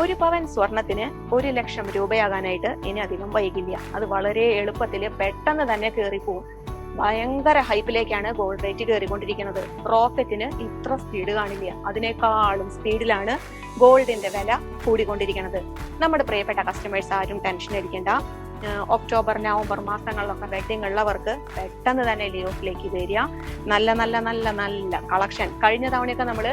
ഒരു പവൻ സ്വർണത്തിന് ഒരു ലക്ഷം രൂപയാകാനായിട്ട് ഇനി അധികം വൈകില്ല. അത് വളരെ എളുപ്പത്തിൽ പെട്ടെന്ന് തന്നെ കയറിപ്പോവും ഭയങ്കര ഹൈപ്പിലേക്കാണ് ഗോൾഡ് റേറ്റ് കയറിക്കൊണ്ടിരിക്കുന്നത് റോക്കറ്റിന് ഇത്ര സ്പീഡ് കാണില്ല. അതിനേക്കാളും സ്പീഡിലാണ് ഗോൾഡിന്റെ വില കൂടിക്കൊണ്ടിരിക്കുന്നത്. നമ്മുടെ പ്രിയപ്പെട്ട കസ്റ്റമേഴ്സ് ആരും ടെൻഷൻ അടിക്കേണ്ട. ഒക്ടോബർ നവംബർ മാസങ്ങളിലൊക്കെ വെഡിങ് ഉള്ളവർക്ക് പെട്ടെന്ന് തന്നെ ലിയോഫിലേക്ക് വരിക. നല്ല നല്ല നല്ല നല്ല കളക്ഷൻ കഴിഞ്ഞ തവണയൊക്കെ നമ്മൾ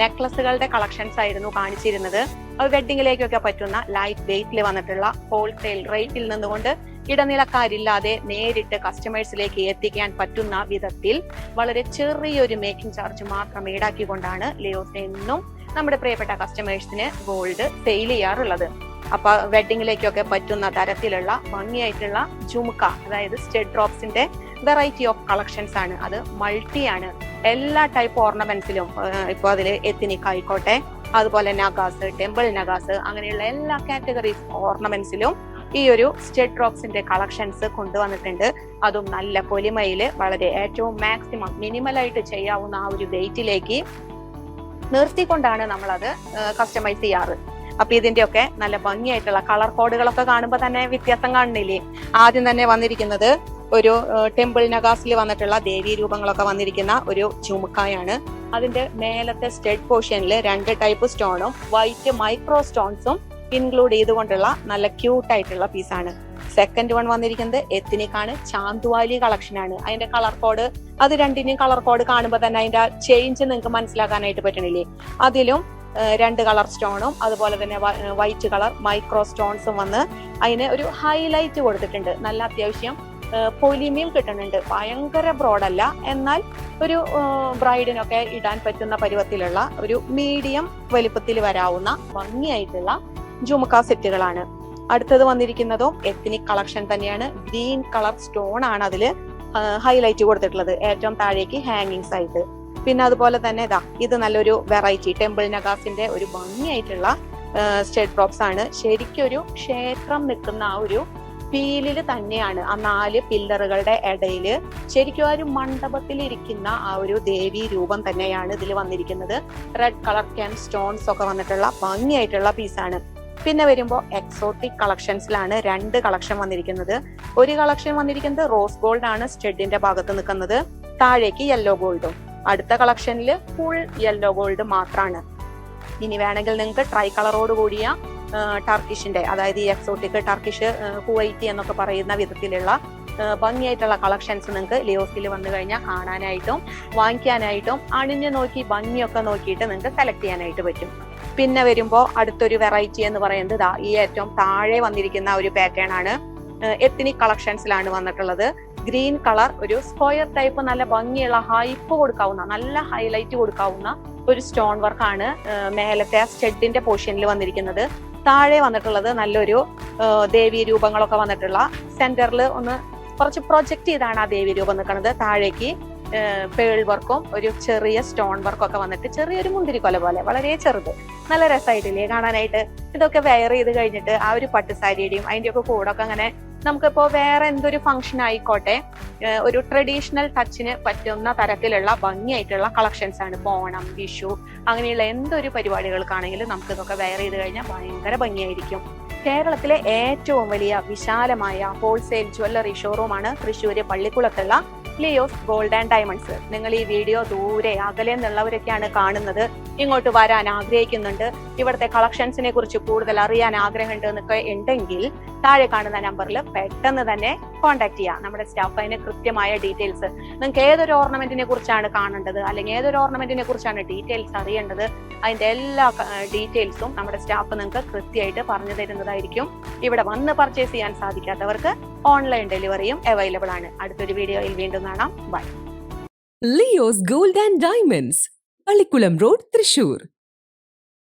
നെക്ലസുകളുടെ കളക്ഷൻസ് ആയിരുന്നു കാണിച്ചിരുന്നത്. അത് വെഡിങ്ങിലേക്കൊക്കെ പറ്റുന്ന ലൈറ്റ് വെയിറ്റിൽ വന്നിട്ടുള്ള ഹോൾസെയിൽ റേറ്റിൽ നിന്നുകൊണ്ട് ഇടനിലക്കാരില്ലാതെ നേരിട്ട് കസ്റ്റമേഴ്സിലേക്ക് എത്തിക്കാൻ പറ്റുന്ന വിധത്തിൽ വളരെ ചെറിയൊരു മേക്കിംഗ് ചാർജ് മാത്രം ഈടാക്കിക്കൊണ്ടാണ് ലിയോസ് എന്നും നമ്മുടെ പ്രിയപ്പെട്ട കസ്റ്റമേഴ്സിന് ഗോൾഡ് സെയിൽ ചെയ്യാറുള്ളത്. അപ്പൊ വെഡിങ്ങിലേക്കൊക്കെ പറ്റുന്ന തരത്തിലുള്ള ഭംഗിയായിട്ടുള്ള ജുമുക്ക അതായത് സ്റ്റെഡ് ഡ്രോപ്സിന്റെ വെറൈറ്റി ഓഫ് കളക്ഷൻസ് ആണ്. അത് മൾട്ടിയാണ് എല്ലാ ടൈപ്പ് ഓർണമെന്റ്സിലും ഇപ്പൊ അതിൽ എത്തിനിക് ആയിക്കോട്ടെ അതുപോലെ നഗാസ് ടെമ്പിൾ നഗാസ് അങ്ങനെയുള്ള എല്ലാ കാറ്റഗറീസ് ഓർണമെന്റ്സിലും ഈ ഒരു സ്റ്റെഡ് റോക്സിന്റെ കളക്ഷൻസ് കൊണ്ടുവന്നിട്ടുണ്ട്. അതും നല്ല പൊലിമയിൽ വളരെ ഏറ്റവും മാക്സിമം മിനിമലായിട്ട് ചെയ്യാവുന്ന ആ ഒരു വെയിറ്റിലേക്ക് നിർത്തിക്കൊണ്ടാണ് അത് കസ്റ്റമൈസ് ചെയ്യാറ്. അപ്പൊ ഇതിന്റെയൊക്കെ നല്ല ഭംഗിയായിട്ടുള്ള കളർ കോഡുകളൊക്കെ കാണുമ്പോൾ തന്നെ വ്യത്യാസം കാണുന്നില്ലേ? ആദ്യം തന്നെ വന്നിരിക്കുന്നത് ഒരു ടെമ്പിൾ നഗാസിൽ വന്നിട്ടുള്ള ദേവീ രൂപങ്ങളൊക്കെ വന്നിരിക്കുന്ന ഒരു ചുമുക്കായാണ്. അതിന്റെ മേലത്തെ സ്റ്റെഡ് പോർഷനിൽ രണ്ട് ടൈപ്പ് സ്റ്റോണും വൈറ്റ് മൈക്രോ സ്റ്റോൺസും ഇൻക്ലൂഡ് ചെയ്തുകൊണ്ടുള്ള നല്ല ക്യൂട്ട് ആയിട്ടുള്ള പീസാണ്. സെക്കൻഡ് വൺ വന്നിരിക്കുന്നത് എത്തിനിക്കാണ് ചാന്തുവാലി കളക്ഷൻ ആണ് അതിന്റെ കളർ കോഡ് അത് രണ്ടിനെയും കളർ കോഡ് കാണുമ്പോൾ തന്നെ അതിന്റെ ചേഞ്ച് നിങ്ങൾക്ക് മനസ്സിലാക്കാനായിട്ട് പറ്റണില്ലേ? അതിലും രണ്ട് കളർ സ്റ്റോണും അതുപോലെ തന്നെ വൈറ്റ് കളർ മൈക്രോ സ്റ്റോൺസും വന്ന് അതിന് ഒരു ഹൈലൈറ്റ് കൊടുത്തിട്ടുണ്ട്. നല്ല അത്യാവശ്യം പൊലിമയും കിട്ടുന്നുണ്ട്. ഭയങ്കര ബ്രോഡല്ല എന്നാൽ ഒരു ബ്രൈഡിനൊക്കെ ഇടാൻ പറ്റുന്ന പരുവത്തിലുള്ള ഒരു മീഡിയം വലിപ്പത്തിൽ വരാവുന്ന ഭംഗിയായിട്ടുള്ള ജുമുക്ക സെറ്റുകളാണ്. അടുത്തത് വന്നിരിക്കുന്നതും എത്നിക് കളക്ഷൻ തന്നെയാണ്. ഗ്രീൻ കളർ സ്റ്റോൺ ആണ് അതിൽ ഹൈലൈറ്റ് കൊടുത്തിട്ടുള്ളത്. ഏറ്റവും താഴേക്ക് ഹാങ്ങിങ്സ് ആയിട്ട്. പിന്നെ അതുപോലെ തന്നെ ഇതാ ഇത് നല്ലൊരു വെറൈറ്റി ടെമ്പിൾ നഗാസിന്റെ ഒരു ഭംഗിയായിട്ടുള്ള സ്റ്റേറ്റ് പ്രോപ്സ് ആണ്. ശരിക്കും ഒരു ക്ഷേത്രം നിൽക്കുന്ന ആ ഒരു ഫീലിൽ തന്നെയാണ് ആ നാല് പില്ലറുകളുടെ ഇടയിൽ ശരിക്കും ആ ഒരു മണ്ഡപത്തിൽ ഇരിക്കുന്ന ആ ഒരു ദേവി രൂപം തന്നെയാണ് ഇതിൽ വന്നിരിക്കുന്നത്. റെഡ് കളർ ക്യാൻ സ്റ്റോൺസ് ഒക്കെ വന്നിട്ടുള്ള ഭംഗിയായിട്ടുള്ള പീസാണ് പിന്നെ വരുമ്പോൾ എക്സോട്ടിക് കളക്ഷൻസിലാണ് രണ്ട് കളക്ഷൻ വന്നിരിക്കുന്നത്. ഒരു കളക്ഷൻ വന്നിരിക്കുന്നത് റോസ് ഗോൾഡ് ആണ് സ്റ്റെഡിന്റെ ഭാഗത്ത് നിൽക്കുന്നത്. താഴേക്ക് യെല്ലോ ഗോൾഡും അടുത്ത കളക്ഷനിൽ ഫുൾ യെല്ലോ ഗോൾഡ് മാത്രമാണ് ഇനി വേണമെങ്കിൽ നിങ്ങൾക്ക് ട്രൈ കളറോട് കൂടിയ ടർക്കിഷിന്റെ അതായത് ഈ എക്സോട്ടിക് ടർക്കിഷ് കുവൈറ്റി എന്നൊക്കെ പറയുന്ന വിധത്തിലുള്ള ഭംഗിയായിട്ടുള്ള കളക്ഷൻസ് നിങ്ങൾക്ക് ലിയോസിൽ വന്നു കഴിഞ്ഞാൽ കാണാനായിട്ടും വാങ്ങിക്കാനായിട്ടും അണിഞ്ഞു നോക്കി ഭംഗിയൊക്കെ നോക്കിയിട്ട് നിങ്ങൾക്ക് സെലക്ട് ചെയ്യാനായിട്ട് പറ്റും. പിന്നെ വരുമ്പോൾ അടുത്തൊരു വെറൈറ്റി എന്ന് പറയുന്നത് ഈ ഏറ്റവും താഴെ വന്നിരിക്കുന്ന ഒരു പാറ്റേൺ ആണ് എത്തിനിക് കളക്ഷൻസിലാണ് വന്നിട്ടുള്ളത്. ഗ്രീൻ കളർ ഒരു സ്ക്വയർ ടൈപ്പ് നല്ല ഭംഗിയുള്ള ഹൈപ്പ് കൊടുക്കാവുന്ന നല്ല ഹൈലൈറ്റ് കൊടുക്കാവുന്ന ഒരു സ്റ്റോൺ വർക്കാണ് മേലത്തെ സ്റ്റെഡിന്റെ പോർഷനിൽ വന്നിരിക്കുന്നത്. താഴെ വന്നിട്ടുള്ളത് നല്ലൊരു ദേവി രൂപങ്ങളൊക്കെ വന്നിട്ടുള്ള സെന്ററിൽ ഒന്ന് കുറച്ച് പ്രൊജക്ട് ചെയ്താണ് ആ ദേവി രൂപം നിൽക്കുന്നത്. താഴേക്ക് പേൾ വർക്കും ഒരു ചെറിയ സ്റ്റോൺ വർക്കും ഒക്കെ വന്നിട്ട് ചെറിയൊരു മുന്തിരിക്കൊല പോലെ വളരെ ചെറുത്. നല്ല രസമായിട്ടില്ലേ കാണാനായിട്ട്. ഇതൊക്കെ വെയർ ചെയ്ത് കഴിഞ്ഞിട്ട് ആ ഒരു പട്ടുസാരിയുടെയും അതിന്റെ ഒക്കെ കൂടൊക്കെ അങ്ങനെ നമുക്കിപ്പോ വേറെ എന്തൊരു ഫംഗ്ഷൻ ആയിക്കോട്ടെ ഒരു ട്രഡീഷണൽ ടച്ചിന് പറ്റുന്ന തരത്തിലുള്ള ഭംഗിയായിട്ടുള്ള കളക്ഷൻസ് ആണ്. ബോണം ഓണം വിഷു അങ്ങനെയുള്ള എന്തൊരു പരിപാടികൾക്കാണെങ്കിലും നമുക്ക് ഇതൊക്കെ വെയർ ചെയ്ത് കഴിഞ്ഞാൽ ഭയങ്കര ഭംഗിയായിരിക്കും. കേരളത്തിലെ ഏറ്റവും വലിയ വിശാലമായ ഹോൾസെയിൽ ജ്വല്ലറി ഷോറൂമാണ് തൃശ്ശൂര് പള്ളിക്കുളത്തുള്ള ലിയോസ് ഗോൾഡ് ആൻഡ് ഡയമണ്ട്സ് നിങ്ങൾ ഈ വീഡിയോ ദൂരെ അകലെ നിന്നുള്ളവരൊക്കെയാണ് കാണുന്നത്. ഇങ്ങോട്ട് വരാൻ ആഗ്രഹിക്കുന്നുണ്ട്. ഇവിടുത്തെ കളക്ഷൻസിനെ കുറിച്ച് കൂടുതൽ അറിയാൻ ആഗ്രഹമുണ്ട് എന്നൊക്കെ ഉണ്ടെങ്കിൽ താഴെ കാണുന്ന നമ്പറിൽ പെട്ടെന്ന് തന്നെ കോൺടാക്ട് ചെയ്യാം. നമ്മുടെ സ്റ്റാഫ് അതിന് കൃത്യമായ ഡീറ്റെയിൽസ് നിങ്ങൾക്ക് ഏതൊരു ഓർണമെന്റിനെ കുറിച്ചാണ് കാണേണ്ടത്? അല്ലെങ്കിൽ ഏതൊരു ഓർണമെന്റിനെ കുറിച്ചാണ് ഡീറ്റെയിൽസ് അറിയേണ്ടത്? അതിന്റെ എല്ലാ ഡീറ്റെയിൽസും നമ്മുടെ സ്റ്റാഫ് നിങ്ങൾക്ക് കൃത്യമായിട്ട് പറഞ്ഞു തരുന്നതായിരിക്കും. ഇവിടെ വന്ന് പർച്ചേസ് ചെയ്യാൻ സാധിക്കാത്തവർക്ക് ഓൺലൈൻ ഡെലിവറിയും അവൈലബിൾ ആണ്. അടുത്തൊരു വീഡിയോയിൽ വീണ്ടും കാണാം. Bye Leo's gold and diamonds Pallikulam road Thrissur